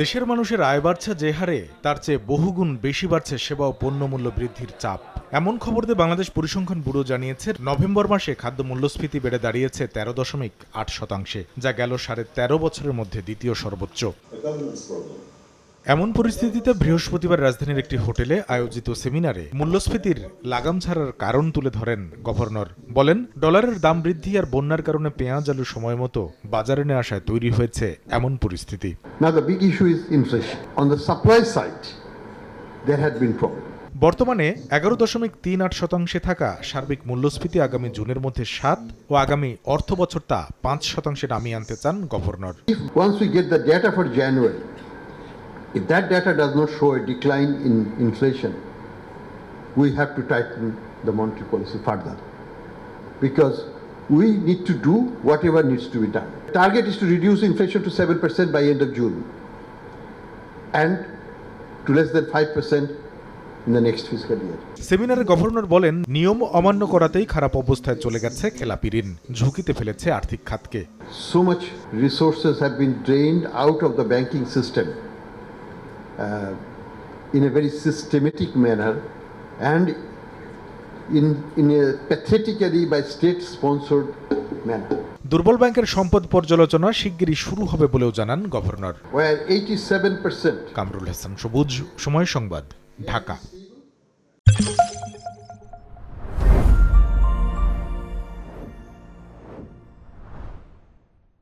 দেশের মানুষের আয় বাড়ছে যে হারে, তার চেয়ে বহুগুণ বেশি বাড়ছে সেবা ও পণ্যমূল্য বৃদ্ধির চাপ। এমন খবর দিয়ে বাংলাদেশ পরিসংখ্যান ব্যুরো জানিয়েছে, নভেম্বর মাসে খাদ্য মূল্যস্ফীতি বেড়ে দাঁড়িয়েছে তেরো দশমিক আট শতাংশে, যা গেল সাড়ে তেরো বছরের মধ্যে দ্বিতীয় সর্বোচ্চ। এমন পরিস্থিতিতে বৃহস্পতিবার রাজধানীর একটি হোটেলে আয়োজিত সেমিনারে মূল্যস্ফীতির লাগাম ছাড়ার কারণ তুলে ধরেন গভর্নর। বলেন ডলারের দাম বৃদ্ধি আর বন্যার কারণে পেঁয়াজ আলু সময় মতো বাজারে নিয়ে আসায় তৈরি হয়েছে এমন পরিস্থিতি. বর্তমানে এগারো দশমিক তিন আট শতাংশে থাকা সার্বিক মূল্যস্ফীতি আগামী জুনের মধ্যে সাত ও আগামী অর্থ বছর তা পাঁচ শতাংশে নামিয়ে আনতে চান governor. If that data does not show a decline in inflation, we have to tighten the monetary policy further. Because we need to do whatever needs to be done. Target is to reduce inflation to 7% by end of June and to less than 5% the next fiscal year. সেমিনারে governor বলেন নিয়ম অমান্য করাতেই খারাপ অবস্থায় চলে গেছে খেলাপি ঋণ ঝুঁকিতে ফেলেছে আর্থিক খাতকে so much resources have been drained out of the banking system uh, in a very systematic manner and in, in a pathetically by state sponsored manner দুর্বল ব্যাংকের সম্পদ পর্যালোচনা শিগগিরই শুরু হবে বলেও জানান গভর্নর where 87% কামরুল হাসান সবুজ সময় সংবাদ ঢাকা